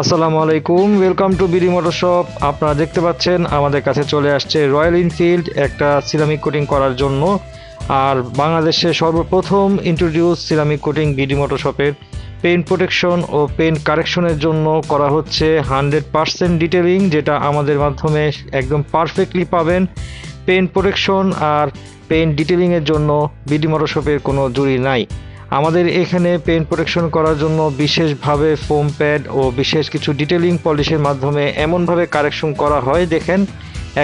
আসসালামু আলাইকুম welcome to BD motor shop আপনারা দেখতে পাচ্ছেন, আমাদের কাছে চলে আসছে রয়্যাল এনফিল্ড একটা সিরামিক কোটিং করার জন্য। আর বাংলাদেশে সর্বপ্রথম introduce ceramic coating BD motor শপের পেইন্ট প্রোটেকশন ও পেইন্ট কারেকশনের জন্য করা হচ্ছে। হান্ড্রেড পারসেন্ট ডিটেলিং যেটা আমাদের মাধ্যমে একদম পারফেক্টলি পাবেন। পেইন্ট প্রোটেকশন আর পেইন্ট ডিটেলিংয়ের জন্য বিডি মোটর শপের কোনো জুড়ি নাই। আমাদের এখানে পেইন্ট প্রোটেকশন করার জন্য বিশেষভাবে ফোম প্যাড ও বিশেষ কিছু ডিটেলিং পলিশের মাধ্যমে এমনভাবে কারেকশন করা হয়। দেখেন,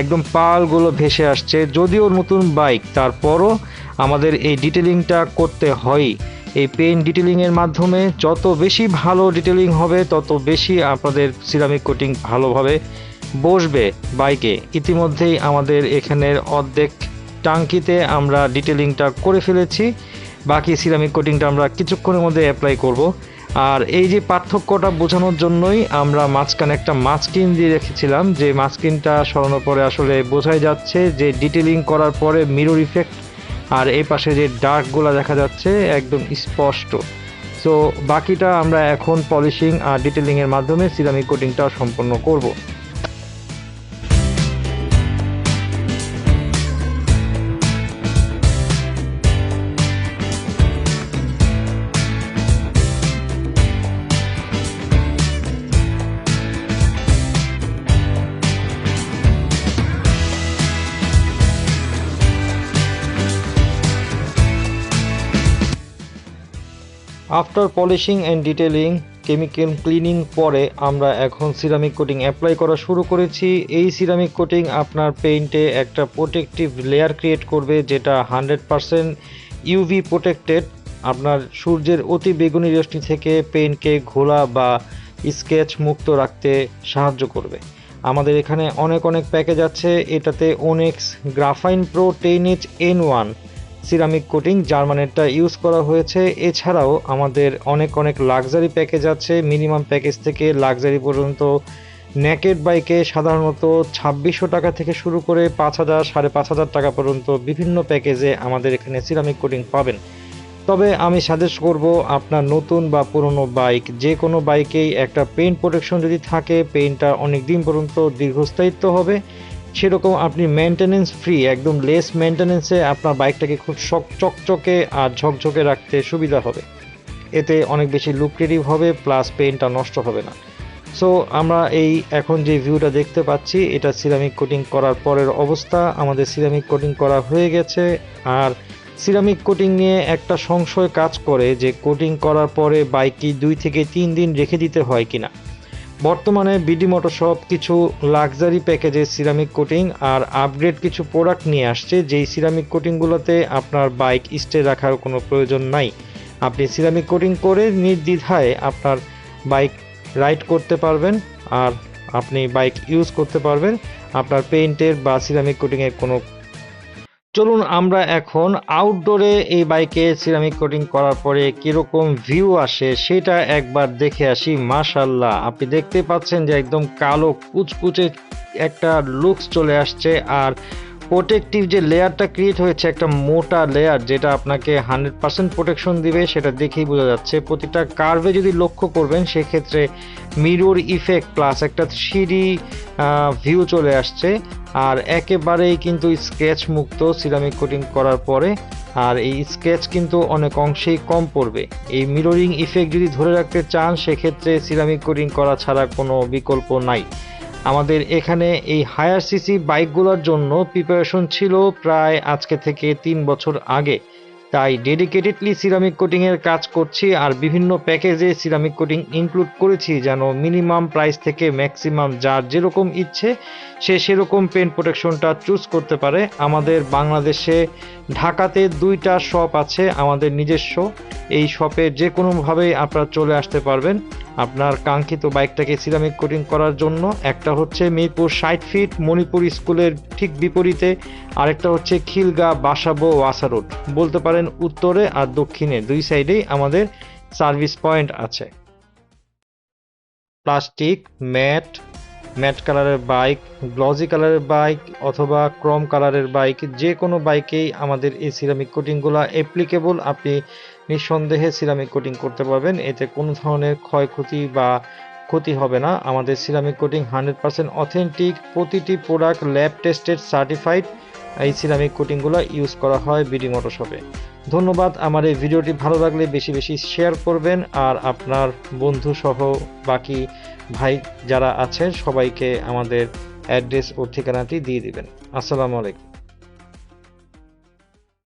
একদম পালগুলো ভেসে আসছে। যদিও নতুন বাইক তারপরও আমাদের এই ডিটেলিংটা করতে হয়। এই পেইন্ট ডিটেলিংয়ের মাধ্যমে যত বেশি ভালো ডিটেলিং হবে, তত বেশি আপনাদের সিরামিক কোটিং ভালোভাবে বসবে বাইকে ইতিমধ্যেই আমাদের এখানের অর্ধেক টাঙ্কিতে আমরা ডিটেলিংটা করে ফেলেছি। বাকি সিরামিক কোটিংটা আমরা কিছুক্ষণের মধ্যে অ্যাপ্লাই করব। আর এই যে পার্থক্যটা বোঝানোর জন্যই আমরা মাঝখানে একটা মাস্কিন দিয়ে রেখেছিলাম, যে মাস্কিনটা সরানোর পরে আসলে বোঝাই যাচ্ছে যে ডিটেলিং করার পরে মিরর ইফেক্ট আর এই পাশে যে ডার্কগুলো দেখা যাচ্ছে একদম স্পষ্ট। সো বাকিটা আমরা এখন পলিশিং আর ডিটেলিংয়ের মাধ্যমে সিরামিক কোটিংটা সম্পন্ন করব। After polishing and detailing chemical cleaning পরে আমরা এখন সিরামিক কোটিং অ্যাপ্লাই করা শুরু করেছি। এই সিরামিক কোটিং আপনার পেইন্টে একটা প্রোটেক্টিভ লেয়ার ক্রিয়েট করবে যেটা হান্ড্রেড পারসেন্ট ইউভি প্রোটেক্টেড আপনার সূর্যের অতি বেগুনি রশ্মি থেকে পেইন্টকে ঘোলা বা স্কেচ মুক্ত রাখতে সাহায্য করবে। আমাদের এখানে অনেক অনেক প্যাকেজ আছে। এটাতে ওনেক্স graphene pro ten H N one ceramic coating জার্মানেরটা use করা হয়েছে। এছাড়াও আমাদের অনেক অনেক লাক্সারি প্যাকেজ আছে। মিনিমাম প্যাকেজ থেকে লাক্সারি পর্যন্ত নেকেড বাইকে সাধারণত ছাব্বিশশো টাকা থেকে শুরু করে পাঁচ হাজার, সাড়ে পাঁচ হাজার টাকা পর্যন্ত বিভিন্ন প্যাকেজে আমাদের এখানে সিরামিক কোটিং পাবেন। তবে আমি সাজেস্ট করব আপনার নতুন বা পুরনো বাইক, যে কোনো বাইকেই একটা পেইন্ট প্রোটেকশন যদি থাকে, পেইন্টটা অনেক দিন পর্যন্ত দীর্ঘস্থায়িত্ব হবে। সেরকম আপনি মেনটেনেন্স ফ্রি একদম লেস মেনটেনেন্সে আপনার বাইকটাকে খুব শক চকচকে আর ঝকঝকে রাখতে সুবিধা হবে। এতে অনেক বেশি লুক্রেটিভ হবে প্লাস পেইন্টটা নষ্ট হবে না। সো আমরা এই এখন যে ভিউটা দেখতে পাচ্ছি, এটা সিরামিক কোটিং করার পরের অবস্থা। আমাদের সিরামিক কোটিং করা হয়ে গেছে। আর সিরামিক কোটিং নিয়ে একটা সংশয় কাজ করে যে কোটিং করার পরে বাইকটি দুই থেকে তিন দিন রেখে দিতে হয় কিনা। বর্তমানে বিডি সব কিছু লাক্সারি প্যাকেজে সিরামিক কোটিং আর আপগ্রেড কিছু প্রোডাক্ট নিয়ে আসছে, যেই সিরামিক কোটিংগুলোতে আপনার বাইক স্টে রাখার কোনো প্রয়োজন নাই। আপনি সিরামিক কোটিং করে নির্দ্বিধায় আপনার বাইক রাইড করতে পারবেন আর আপনি বাইক ইউজ করতে পারবেন। আপনার পেইন্টের বা সিরামিক কোটিংয়ের কোনো চলুন আমরা এখন আউটডোরে এই বাইকে সিরামিক কোটিং করার পরে কীরকম ভিউ আসে সেটা একবার দেখে আসি মাশাল্লাহ আপনি দেখতে পাচ্ছেন যে একদম কালো কুচকুচে একটা লুকস চলে আসছে আর প্রোটেক্টিভ যে লেয়ারটা ক্রিয়েট হয়েছে, একটা মোটা লেয়ার যেটা আপনাকে হান্ড্রেড পার্সেন্ট প্রোটেকশন দিবে, সেটা দেখেই বোঝা যাচ্ছে। প্রতিটা কার্ভে যদি লক্ষ্য করবেন, সেক্ষেত্রে মিরর ইফেক্ট প্লাস একটা সিঁড়ি ভিউ চলে আসছে। আর একেবারেই কিন্তু স্কেচ মুক্ত সিরামিক কোটিং করার পরে, আর এই স্কেচ কিন্তু অনেক অংশেই কম পড়বে। এই মিররিং ইফেক্ট যদি ধরে রাখতে চান, সেক্ষেত্রে সিরামিক কোটিং করা ছাড়া কোনো বিকল্প নাই। আমাদের এখানে এই হায়ার সিসি বাইকগুলোর জন্য প্রিপারেশন ছিল প্রায় আজকে থেকে তিন বছর আগে। তাই ডেডিকেটেডলি সিরামিক কোটিংয়ের কাজ করছি আর বিভিন্ন প্যাকেজে সিরামিক কোটিং ইনক্লুড করেছি যেন মিনিমাম প্রাইস থেকে ম্যাক্সিমাম যার যেরকম ইচ্ছে সে সেরকম পেন প্রোটেকশনটা চুজ করতে পারে। আমাদের বাংলাদেশে ঢাকাতে দুইটা শপ আছে, আমাদের নিজস্ব। এই শপে যে কোনোভাবেই আপনারা চলে আসতে পারবেন। আপনার কাঙ্ক্ষিত বাইকটাকে সিরামিক কোটিং করার জন্য। একটা হচ্ছে মিরপুর ষাট ফিট মণিপুর স্কুলের ঠিক বিপরীতে। আরেকটা হচ্ছে খিলগা, বাসাবো ওয়াসা রোড। বলতে পারেন উত্তরে আর দক্ষিণে দুই সাইডেই আমাদের সার্ভিস পয়েন্ট আছে। প্লাস্টিক, ম্যাট ম্যাট কালারের বাইক, গ্লজি কালারের বাইক অথবা ক্রম কালারের বাইক, যে কোনো বাইকেই আমাদের এই সিরামিক কোটিংগুলো অ্যাপ্লিকেবল আপনি নিঃসন্দেহে সিরামিক কোটিং করতে পারবেন। এতে কোনো ধরনের ক্ষয়ক্ষতি বা ক্ষতি হবে না। আমাদের ceramic coating hundred percent authentic প্রতিটি প্রোডাক্ট ল্যাব টেস্টেড সার্টিফাইড এই সিরামিক কোটিংগুলো ইউজ করা হয় বিডি মোটরশপে ধন্যবাদ। আমার এই ভিডিওটি ভালো লাগলে বেশি বেশি শেয়ার করবেন। আর আপনার বন্ধু সহ বাকি ভাই যারা আছেন, সবাইকে আমাদের অ্যাড্রেস ও ঠিকানাটি দিয়ে দিবেন। আসসালামু আলাইকুম।